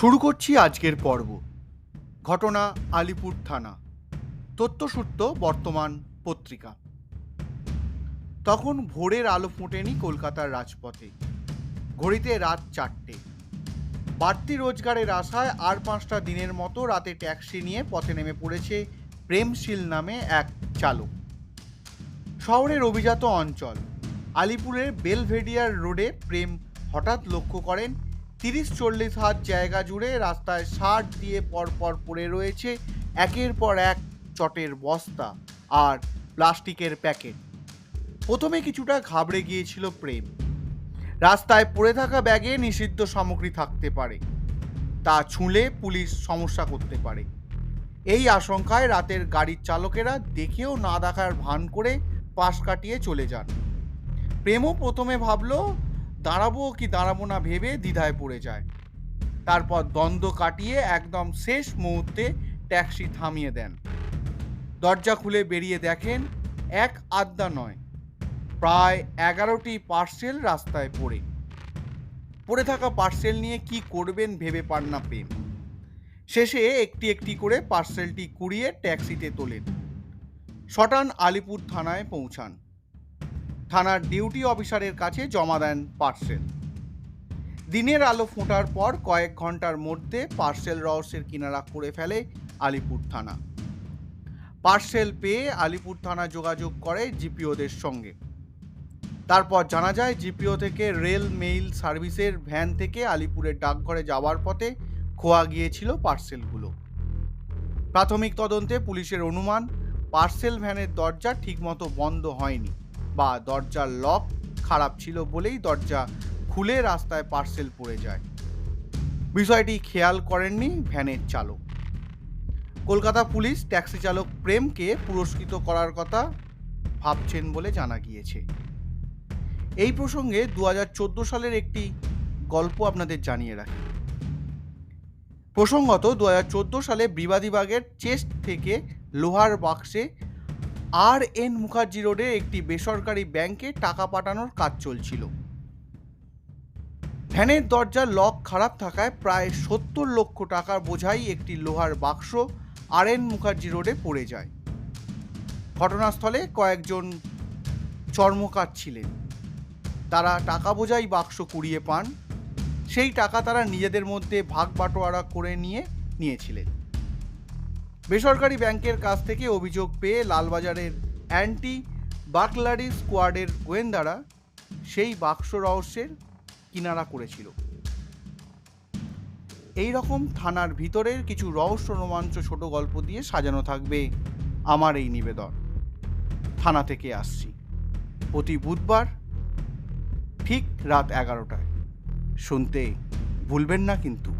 শুরু করছি আজকের পর্ব। ঘটনা, আলিপুর থানা। তথ্যসূত্র, বর্তমান পত্রিকা। তখন ভোরের আলো ফোটেনি কলকাতার রাজপথে। ঘড়িতে রাত চারটে। বাড়তি রোজগারের আশায় আর পাঁচটা দিনের মতো রাতে ট্যাক্সি নিয়ে পথে নেমে পড়েছে প্রেমশীল নামে এক চালক। শহরের অভিজাত অঞ্চল। আলিপুরের বেলভেডিয়ার রোডে প্রেম হঠাৎ লক্ষ্য করেন তিরিশ চল্লিশ হাত জায়গা জুড়ে রাস্তায় ষাট দিয়ে পরপর পড়ে রয়েছে একের পর এক চটের বস্তা আর প্লাস্টিকের প্যাকেট। প্রথমে কিছুটা ঘাবড়ে গিয়েছিল প্রেম। রাস্তায় পড়ে থাকা ব্যাগে নিষিদ্ধ সামগ্রী থাকতে পারে। তা ছুঁলে পুলিশ সমস্যা করতে পারে। এই আশঙ্কায় রাতের গাড়ির চালকেরা দেখেও না দেখার ভান করে পাশ কাটিয়ে চলে যান। প্রেমও প্রথমে ভাবলো দাঁড়াবো কি দাঁড়াবো না ভেবে দ্বিধায় পড়ে যায়। তারপর দ্বন্দ্ব কাটিয়ে একদম শেষ মুহূর্তে ট্যাক্সি থামিয়ে দেন। দরজা খুলে বেরিয়ে দেখেন এক আড্ডা নয়, প্রায় এগারোটি পার্সেল রাস্তায় পড়ে। পড়ে থাকা পার্সেল নিয়ে কি করবেন ভেবে পান না প্রেম। শেষে একটি একটি করে পার্সেলটি কুড়িয়ে ট্যাক্সিতে তোলেন। শটান আলিপুর থানায় পৌঁছান। থানার ডিউটি অফিসারের কাছে জমা দেন পার্সেল। দিনের আলো ফোটার পর কয়েক ঘণ্টার মধ্যে পার্সেল রহস্যের কিনারা করে ফেলে আলিপুর থানা। পার্সেল পেয়ে আলিপুর থানা যোগাযোগ করে জিপিওদের সঙ্গে। তারপর জানা যায়, জিপিও থেকে রেল, মেইল সার্ভিসের ভ্যান থেকে আলিপুরের ডাকঘরে যাওয়ার পথে খোয়া গিয়েছিল পার্সেলগুলো। প্রাথমিক তদন্তে পুলিশের অনুমান, পার্সেল ভ্যানের দরজা ঠিকমতো বন্ধ হয়নি। বা দরজার লক খারাপ ছিল বলেই দরজা খুলে রাস্তায় পার্সেল পড়ে যায়। বিষয়টি খেয়াল করেননি ভ্যানের চালক। কলকাতা পুলিশ ট্যাক্সি চালক প্রেমকে পুরস্কৃত করার কথা ভাবছেন বলে জানা গিয়েছে। এই প্রসঙ্গে দু হাজার চোদ্দ সালের একটি গল্প আপনাদের জানিয়ে রাখি। প্রসঙ্গত দু হাজার চোদ্দ সালে বিবাদীবাগের চেস্ট থেকে লোহার বাক্সে আর এন মুখার্জি রোডে একটি বেসরকারি ব্যাংকে টাকা পাঠানোর কাজ চলছিল। ভ্যানের দরজার লক খারাপ থাকায় প্রায় সত্তর লক্ষ টাকার বোঝাই একটি লোহার বাক্স আর এন মুখার্জি রোডে পড়ে যায়। ঘটনাস্থলে কয়েকজন চর্মকার ছিলেন। তারা টাকা বোঝাই বাক্স কুড়িয়ে পান। সেই টাকা তারা নিজেদের মধ্যে ভাগ বাটোয়ারা করে নিয়ে নিয়েছিলেন। বেসরকারি ব্যাংকের কাছ থেকে অভিযোগ পেয়ে লালবাজারের অ্যান্টি বাকলারি স্কোয়াডের গোয়েন্দারা সেই বাক্স রহস্যের কিনারা করেছিল। এই রকম থানার ভিতরের কিছু রহস্য রোমাঞ্চ ছোট গল্প দিয়ে সাজানো থাকবে আমার এই নিবেদন। থানা থেকে আসছি। প্রতি বুধবার ঠিক রাত এগারোটায়। শুনতে ভুলবেন না কিন্তু।